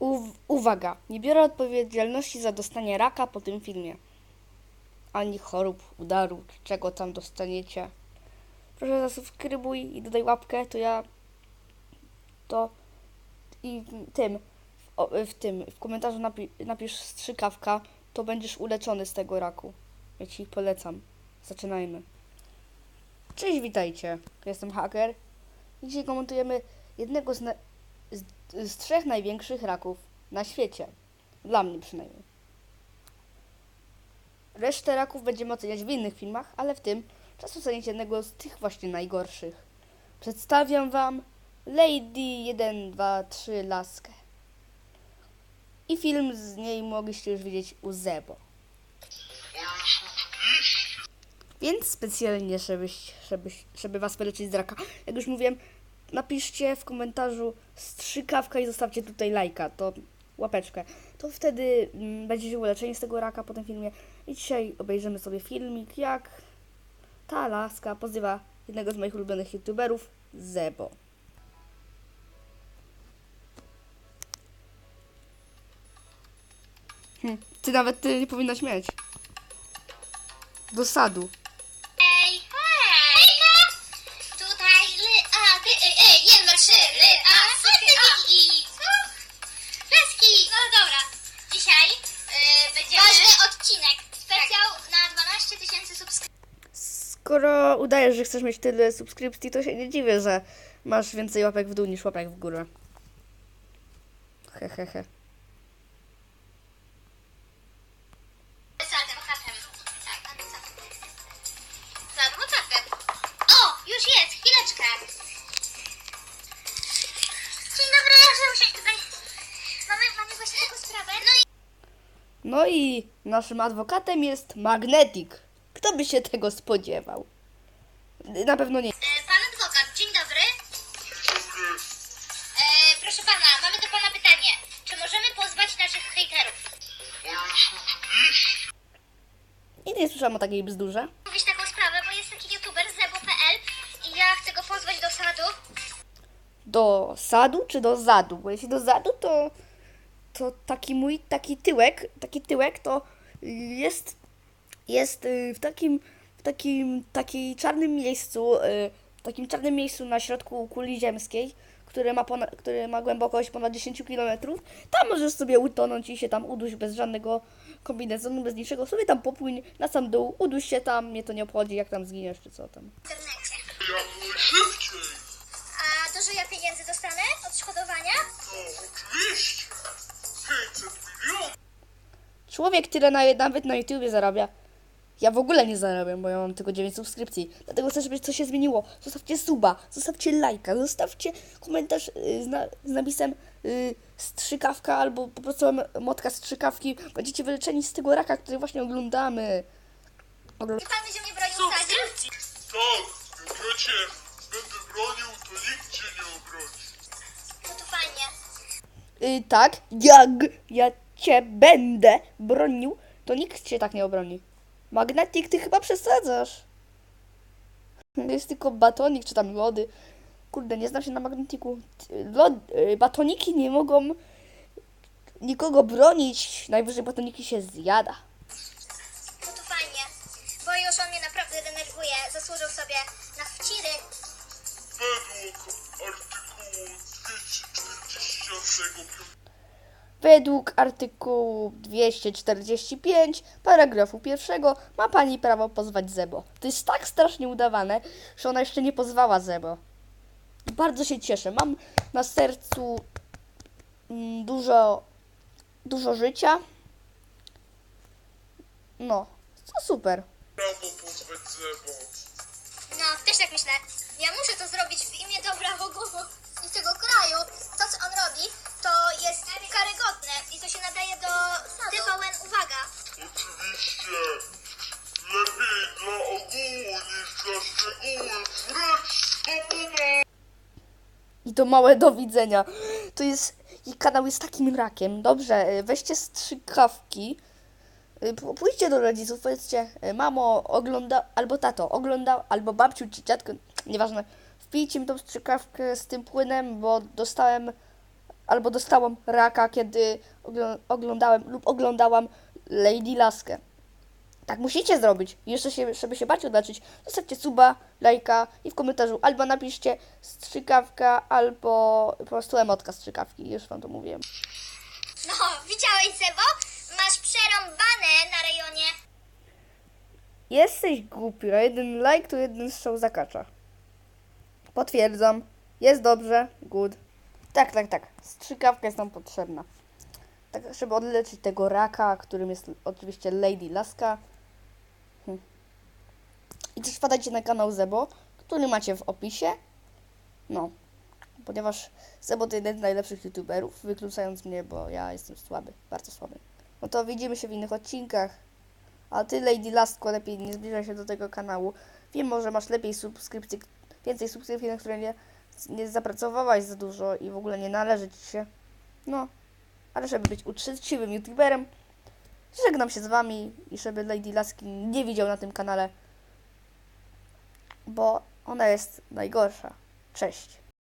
Uw- uwaga, nie biorę odpowiedzialności za dostanie raka po tym filmie. Ani chorób, udaru, czego tam dostaniecie. Proszę zasubskrybuj i dodaj łapkę, to ja to i tym w, tym w komentarzu napi, napisz strzykawka, to będziesz uleczony z tego raku. Ja ci polecam. Zaczynajmy. Cześć, witajcie. Jestem haker. I dzisiaj komentujemy jednego z, z, z trzech największych raków na świecie. Dla mnie przynajmniej. Resztę raków będziemy oceniać w innych filmach, ale w tym czas ocenić jednego z tych właśnie najgorszych. Przedstawiam Wam Lady 1, 2, 3 Laskę. I film z niej mogliście już widzieć u Zebo. Więc specjalnie, żebyś, żebyś, żeby was wyleczyć z raka, jak już mówiłem, napiszcie w komentarzu strzykawka i zostawcie tutaj lajka, to łapeczkę. To wtedy mm, będziecie uleczeni z tego raka po tym filmie. I dzisiaj obejrzymy sobie filmik, jak ta laska pozywa jednego z moich ulubionych youtuberów, Zebo. Hm, ty nawet ty nie powinnaś mieć. Do sadu. Skoro udajesz, że chcesz mieć tyle subskrypcji, to się nie dziwię, że masz więcej łapek w dół niż łapek w górę. Hehehe. He, he. Za adwokatem. Adwokatem. Za adwokatem. O, już jest, chwileczkę. Dzień dobry, ja muszę tutaj... Mamy, mamy właśnie taką sprawę. I No i naszym adwokatem jest Magnetic. Kto by się tego spodziewał? Na pewno nie. E, Pan adwokat, dzień dobry. E, proszę pana, mamy do pana pytanie. Czy możemy pozwać naszych hejterów? Nigdy nie słyszałam o takiej bzdurze. Mówić taką sprawę, bo jest taki youtuber zebo.pl i ja chcę go pozwać do sadu. Do sadu czy do zadu? Bo jeśli do zadu, to, to taki mój, taki tyłek, taki tyłek to jest, jest y, w takim, w takim, takiej czarnym miejscu, y, w takim czarnym miejscu na środku kuli ziemskiej, które ma, ponad, które ma głębokość ponad 10 km. Tam możesz sobie utonąć i się tam uduś bez żadnego kombinezonu, bez niczego. Sobie tam popłyń na sam dół, uduś się tam, mnie to nie obchodzi, jak tam zginiesz czy co tam. Najszybciej! A dużo ja pieniędzy dostanę? Odszkodowania? No oczywiście! 500 milionów! Człowiek tyle na, nawet na YouTubie zarabia. Ja w ogóle nie zarabiam, bo ja mam tylko 9 subskrypcji. Dlatego chcę, żeby coś się zmieniło. Zostawcie suba, zostawcie lajka, zostawcie komentarz y, z, na, z napisem y, strzykawka albo po prostu motka strzykawki. Będziecie wyleczeni z tego raka, który właśnie oglądamy. Ogl- pan będzie mnie bronił w sadzie? Tak, jak ja cię będę bronił, to nikt cię nie obroni. No to fajnie. y, tak, jak ja cię będę bronił, to nikt cię tak nie obroni. Magnetic, ty chyba przesadzasz. Jest tylko batonik, czy tam lody. Kurde, nie znam się na magnetiku. Lod, y, batoniki nie mogą nikogo bronić. Najwyżej batoniki się zjada. Według artykułu 245 Według artykułu 245 paragrafu pierwszego ma pani prawo pozwać Zebo. To jest tak strasznie udawane, że ona jeszcze nie pozwała Zebo. Bardzo się cieszę. Mam na sercu mm, dużo, dużo życia. No, to super. prawo pozwać Zebo. No, też tak myślę. Ja muszę to zrobić w imię dobra ogółu I to małe do widzenia. To jest. Jej kanał jest takim rakiem. Dobrze, y, weźcie strzykawki. y, Pójdźcie do rodziców, powiedzcie, y, mamo, ogląda, albo tato, oglądał, albo babciu czy dziadko, nieważne. Wpijcie mi tą strzykawkę z tym płynem, bo dostałem albo dostałam raka, kiedy ogl- oglądałem lub oglądałam Lady Laskę. Tak musicie zrobić. I Jeszcze się, żeby się bardziej uleczyć, zostawcie suba, lajka i w komentarzu albo napiszcie strzykawka, albo po prostu emotka strzykawki. Już wam to mówiłem. No, widziałeś Sebo? Masz przerąbane na rejonie. Jesteś głupi, a jeden like to jeden strzał zakacza. Potwierdzam. Jest dobrze. Good. Tak, tak, tak. Strzykawka jest nam potrzebna. Tak, żeby odleczyć tego raka, którym jest oczywiście Lady Laska. I wpadajcie na kanał Zebo, który macie w opisie. No. Ponieważ Zebo to jeden z najlepszych youtuberów, wykluczając mnie, bo ja jestem słaby, bardzo słaby. No to widzimy się w innych odcinkach. A ty, Lady Lastko, lepiej nie zbliżaj się do tego kanału. Wiem, może masz lepiej subskrypcji, więcej subskrypcji, na które nie, nie zapracowałaś za dużo i w ogóle nie należy ci się. No, ale żeby być uczciwym youtuberem, żegnam się z wami i żeby Lady Laski nie widział na tym kanale, bo ona jest najgorsza. Cześć.